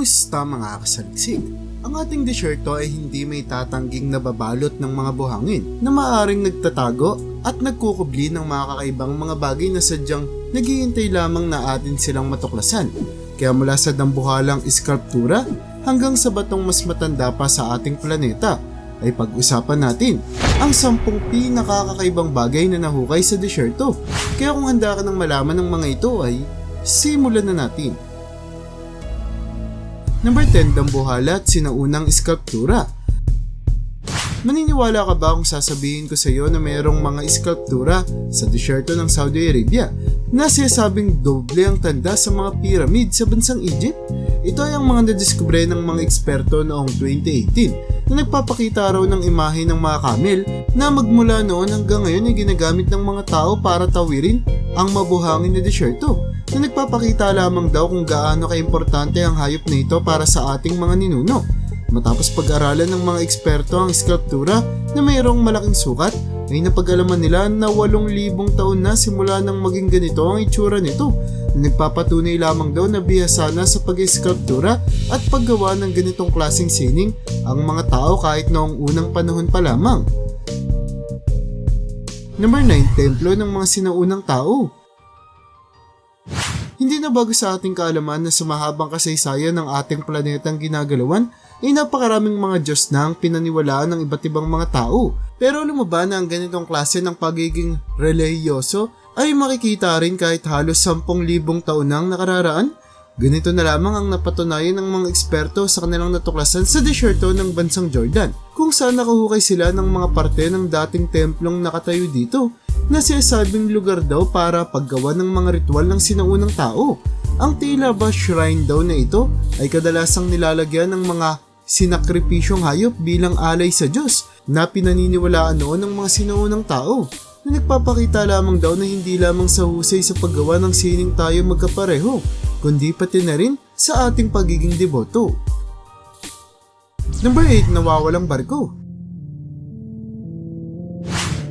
Kumusta mga kasaliksik? Ang ating disyerto ay hindi may tatangging nababalot ng mga buhangin na maaaring nagtatago at nagkukubli ng mga kakaibang mga bagay na sadyang naghihintay lamang na atin silang matuklasan. Kaya mula sa dambuhalang iskalptura hanggang sa batong mas matanda pa sa ating planeta ay pag-usapan natin ang sampung pinakakakaibang bagay na nahukay sa disyerto. Kaya kung handa ka ng malaman ng mga ito ay simulan na natin. Number 10, dambuhala at sinaunang iskalptura. Maniniwala ka ba kung sasabihin ko sa iyo na mayroong mga iskalptura sa disyerto ng Saudi Arabia na sinasabing doble ang tanda sa mga pyramid sa bansang Egypt? Ito ay ang mga nadiskubre ng mga eksperto noong 2018 na nagpapakita raw ng imahe ng mga camel na magmula noon hanggang ngayon ay ginagamit ng mga tao para tawirin ang mabuhangin na disyerto na nagpapakita lamang daw kung gaano kaimportante ang hayop na ito para sa ating mga ninuno. Matapos pag-aralan ng mga eksperto ang skulptura na mayroong malaking sukat, ay napag-alaman nila na 8,000 taon na simula nang maging ganito ang itsura nito na nagpapatunay lamang daw na bihasa na sa pag-eskulptura at paggawa ng ganitong klaseng sining ang mga tao kahit noong unang panahon pa lamang. Number 9, Templo ng mga sinaunang tao. Hindi na bago sa ating kaalaman na sa mahabang kasaysayan ng ating planetang ginagalawan ay napakaraming mga Diyos na ang pinaniwalaan ng iba't ibang mga tao. Pero lumaba na ang ganitong klase ng pagiging relihiyoso ay makikita rin kahit halos 10,000 taon nang nakararaan. Ganito na lamang ang napatunayan ng mga eksperto sa kanilang natuklasan sa disyerto ng bansang Jordan, kung saan nakahukay sila ng mga parte ng dating templong nakatayo dito na sinasabing lugar daw para paggawa ng mga ritual ng sinaunang tao. Ang tila ba shrine daw na ito ay kadalasang nilalagyan ng mga sinakripisyong hayop bilang alay sa Diyos na pinaniniwalaan noon ng mga sinaunang tao na nagpapakita lamang daw na hindi lamang sa husay sa paggawa ng sining tayo magkapareho, kundi pati na rin sa ating pagiging deboto. Number 8, nawawalang barko.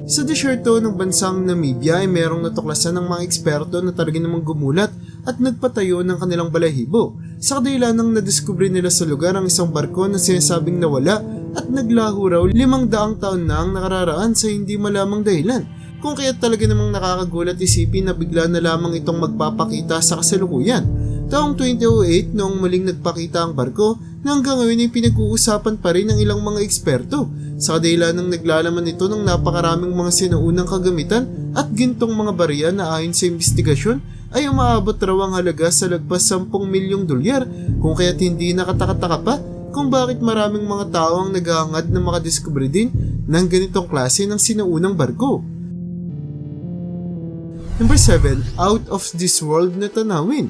Sa disyerto ng bansang Namibia ay merong natuklasan ng mga eksperto na talaga namang gumulat at nagpatayo ng kanilang balahibo. Sa kadahilan ng nadiskubre nila sa lugar ang isang barko na sinasabing nawala at naglaho raw limang daang taon na ang nakararaan sa hindi malamang dahilan. Kung kaya talaga namang nakakagulat isipin na bigla na lamang itong magpapakita sa kasalukuyan. Taong 2008 noong muling nagpakita ang barko na hanggang ngayon ay pinag-uusapan pa rin ng ilang mga eksperto sa kadahilan ng naglalaman nito ng napakaraming mga sinaunang kagamitan at gintong mga barya na ayon sa investigasyon ay umaabot raw ang halaga sa lagpas 10 milyong dolyar kung kaya't hindi nakatakataka pa kung bakit maraming mga tao ang naghahangad na makadiskubre din ng ganitong klase ng sinaunang barko. Number 7, out of this world na tanawin.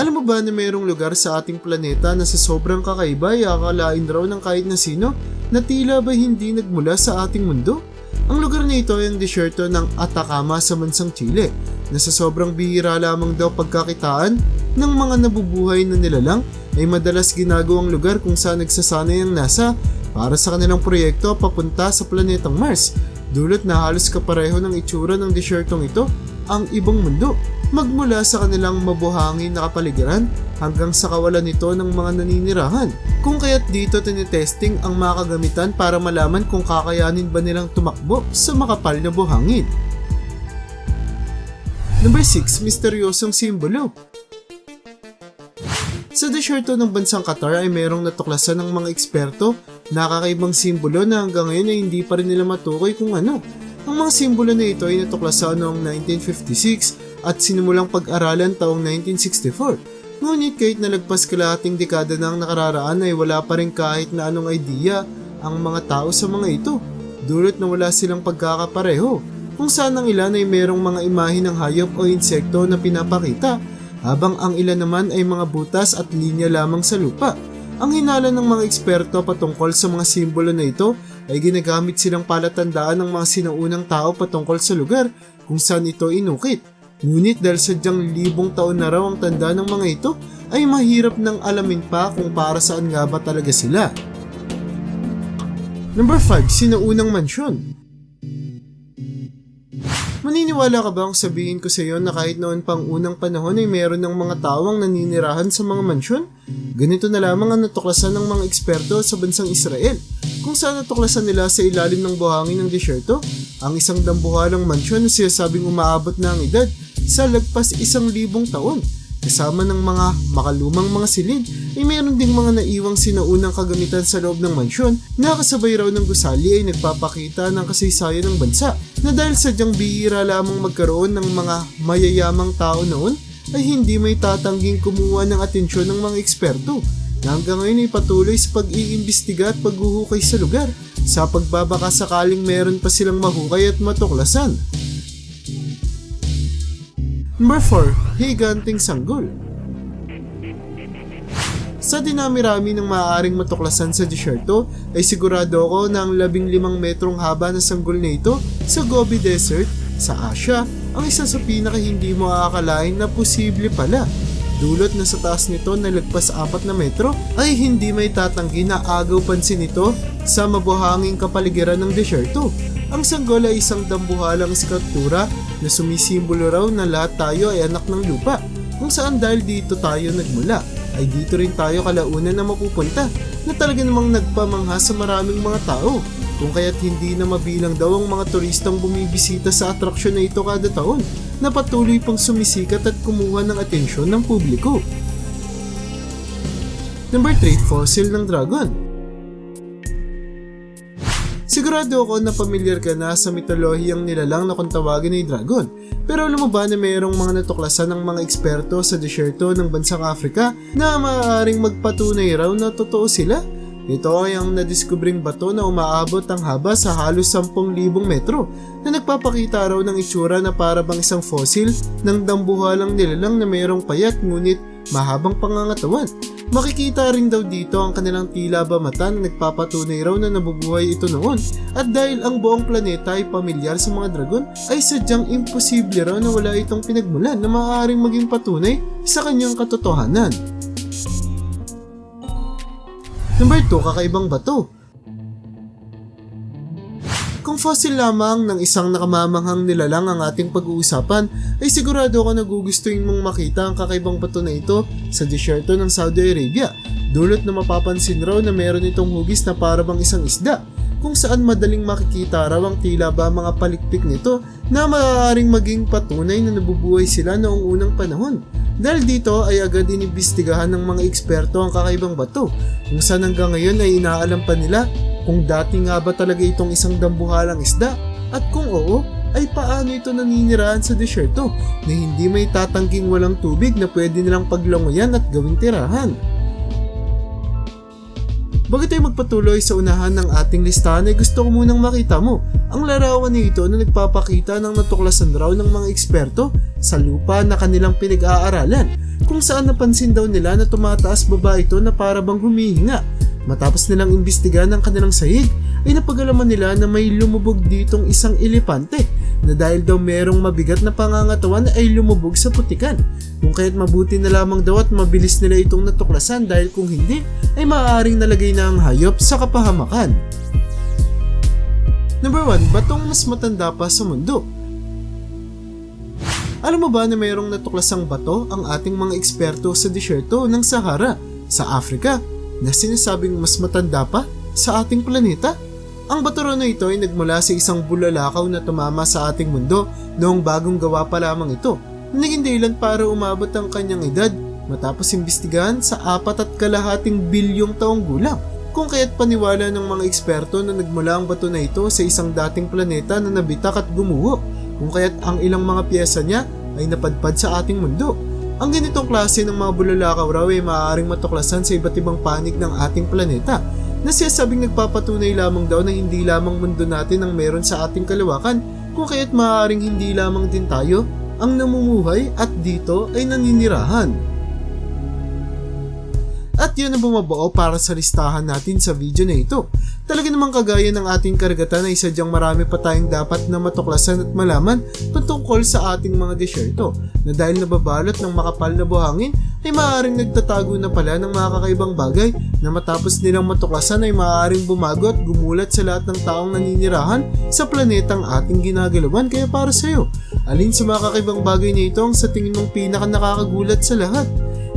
Alam mo ba na mayroong lugar sa ating planeta na sa sobrang kakaiba ay akalain raw ng kahit na sino na tila ba hindi nagmula sa ating mundo? Ang lugar na ito ay ang disyerto ng Atacama sa bansang Chile na sa sobrang bihira lamang daw pagkakitaan ng mga nabubuhay na nilalang ay madalas ginagawang lugar kung saan nagsasanay ang NASA para sa kanilang proyekto papunta sa planetang Mars. Dulot na halos kapareho ng itsura ng disyertong ito ang ibang mundo magmula sa kanilang mabuhangin na kapaligiran hanggang sa kawalan nito ng mga naninirahan. Kung kaya't dito tinitesting ang mga kagamitan para malaman kung kakayanin ba nilang tumakbo sa makapal na buhangin. Number 6, misteryosong simbolo. Sa disyerto ng bansang Qatar ay mayroong natuklasan ng mga eksperto na kakaibang simbolo na hanggang ngayon ay hindi pa rin nila matukoy kung ano. Ang mga simbolo na ito ay natuklasan noong 1956 at sinimulang pag-aralan taong 1964. Ngunit kahit nalagpas kalahating dekada na ang nakararaan ay wala pa rin kahit na anong idea ang mga tao sa mga ito. Dulot na wala silang pagkakapareho kung saan ang ilan ay mayroong mga imahe ng hayop o insekto na pinapakita habang ang ilan naman ay mga butas at linya lamang sa lupa. Ang hinala ng mga eksperto patungkol sa mga simbolo na ito ay ginagamit silang palatandaan ng mga sinaunang tao patungkol sa lugar kung saan ito inukit. Ngunit dahil sadyang libong taon na raw ang tanda ng mga ito, ay mahirap nang alamin pa kung para saan nga ba talaga sila. Number 5, sinaunang mansyon. Maniniwala ka ba kung sabihin ko sa iyo na kahit noon pang unang panahon ay meron ng mga tawang naninirahan sa mga mansyon? Ganito na lamang ang natuklasan ng mga eksperto sa bansang Israel. Kung saan natuklasan nila sa ilalim ng buhangin ng disyerto, ang isang dambuhalang mansyon na sinasabing umaabot na ang edad sa lagpas isang libong taon Kasama ng mga makalumang mga silid ay mayroon ding mga naiwang sinaunang kagamitan sa loob ng mansyon na kasabay raw ng gusali ay nagpapakita ng kasaysayan ng bansa na dahil sadyang bihira lamang magkaroon ng mga mayayamang tao noon ay hindi may tatangging kumuha ng atensyon ng mga eksperto na hanggang ngayon ay patuloy sa pag-iimbestiga at paghuhukay sa lugar sa pagbabaka sakaling meron pa silang mahukay at matuklasan. Number 4. Higanting Sanggol Sa dinami-rami ng maaaring matuklasan sa disyerto, ay sigurado ako na ang 15 metrong haba na sanggol na ito sa Gobi Desert sa Asia ang isa sa pinaka hindi mo aakalain na posible pala. Dulot na sa taas nito na lagpas 4 na metro ay hindi may tatanggi na agaw pansin ito sa mabuhanging kapaligiran ng disyerto. Ang sanggol ay isang dambuhalang skulptura na sumisimbolo raw na lahat tayo ay anak ng lupa kung saan dahil dito tayo nagmula ay dito rin tayo kalaunan na mapupunta na talaga namang nagpamangha sa maraming mga tao kung kaya't hindi na mabilang daw ang mga turistang bumibisita sa atraksyon na ito kada taon na patuloy pang sumisikat at kumuha ng atensyon ng publiko. Number 3, Fossil ng Dragon Sigurado ako na pamilyar ka na sa mitolohiyang nilalang na kung tawagin ay dragon. Pero alam mo ba na mayroong mga natuklasan ng mga eksperto sa desyerto ng bansang Afrika na maaaring magpatunay raw na totoo sila? Ito ay ang nadiskubring bato na umaabot ang haba sa halos 10,000 metro na nagpapakita raw ng itsura na para bang isang fossil ng dambuhalang nilalang na mayroong payat ngunit mahabang pangangatawan. Makikita rin daw dito ang kanilang tila ba mata na nagpapatunay raw na nabubuhay ito noon at dahil ang buong planeta ay pamilyar sa mga dragon ay sadyang imposible raw na wala itong pinagmulan na maaaring maging patunay sa kanyang katotohanan. Number 2, kakaibang bato. Kung fossil lamang ng isang nakamamanghang nilalang ang ating pag-uusapan, ay sigurado ako nagugustuhin mong makita ang kakaibang bato na ito sa disyerto ng Saudi Arabia. Dulot na mapapansin raw na meron itong hugis na para bang isang isda, kung saan madaling makikita raw ang tila ba mga palikpik nito na maaaring maging patunay na nabubuhay sila noong unang panahon. Dahil dito ay agad inibistigahan ng mga eksperto ang kakaibang bato, kung saan hanggang ngayon ay inaalam pa nila kung dati nga ba talaga itong isang dambuhalang isda at kung oo, ay paano ito naninirahan sa desyerto na hindi may tatangging walang tubig na pwede nilang paglangoyan at gawing tirahan. Bago tayo magpatuloy sa unahan ng ating listahan ay gusto ko munang makita mo ang larawan nito na nagpapakita ng natuklasan raw ng mga eksperto sa lupa na kanilang pinag-aaralan kung saan napansin daw nila na tumataas baba ito na para bang humihinga. Matapos nilang imbestigahan ang kanilang sahig, ay napagalaman nila na may lumubog ditong isang elepante na dahil daw merong mabigat na pangangatawan ay lumubog sa putikan. Kung kaya't mabuti na lamang daw at mabilis nila itong natuklasan dahil kung hindi ay maaaring nalagay na ang hayop sa kapahamakan. Number 1, batong mas matanda pa sa mundo. Alam mo ba na mayroong natuklasang bato ang ating mga eksperto sa disyerto ng Sahara sa Africa na sinasabing mas matanda pa sa ating planeta. Ang bato na ito ay nagmula sa isang bulalakaw na tumama sa ating mundo noong bagong gawa pa lamang ito. Naging dahilan para umabot ang kanyang edad matapos imbestigahan sa apat at kalahating bilyong taong gulang. Kung kaya't paniwala ng mga eksperto na nagmula ang bato na ito sa isang dating planeta na nabitak at gumuho, kung kaya't ang ilang mga piyesa niya ay napadpad sa ating mundo. Ang ganitong klase ng mga bulalakaw raw ay maaaring matuklasan sa iba't ibang panig ng ating planeta na siyasabing nagpapatunay lamang daw na hindi lamang mundo natin ang meron sa ating kalawakan kung kaya't maaaring hindi lamang din tayo ang namumuhay at dito ay naninirahan. At yun ang bumabuo para sa listahan natin sa video na ito. Talaga namang kagaya ng ating karagatan ay sadyang marami pa tayong dapat na matuklasan at malaman patungkol sa ating mga desyerto na dahil nababalot ng makapal na buhangin ay maaaring nagtatago na pala ng mga kakaibang bagay na matapos nilang matuklasan ay maaaring bumago at gumulat sa lahat ng taong naninirahan sa planetang ating ginagalawan kaya para sa'yo. Alin sa mga kakaibang bagay na ito ang sa tingin mong pinaka nakakagulat sa lahat?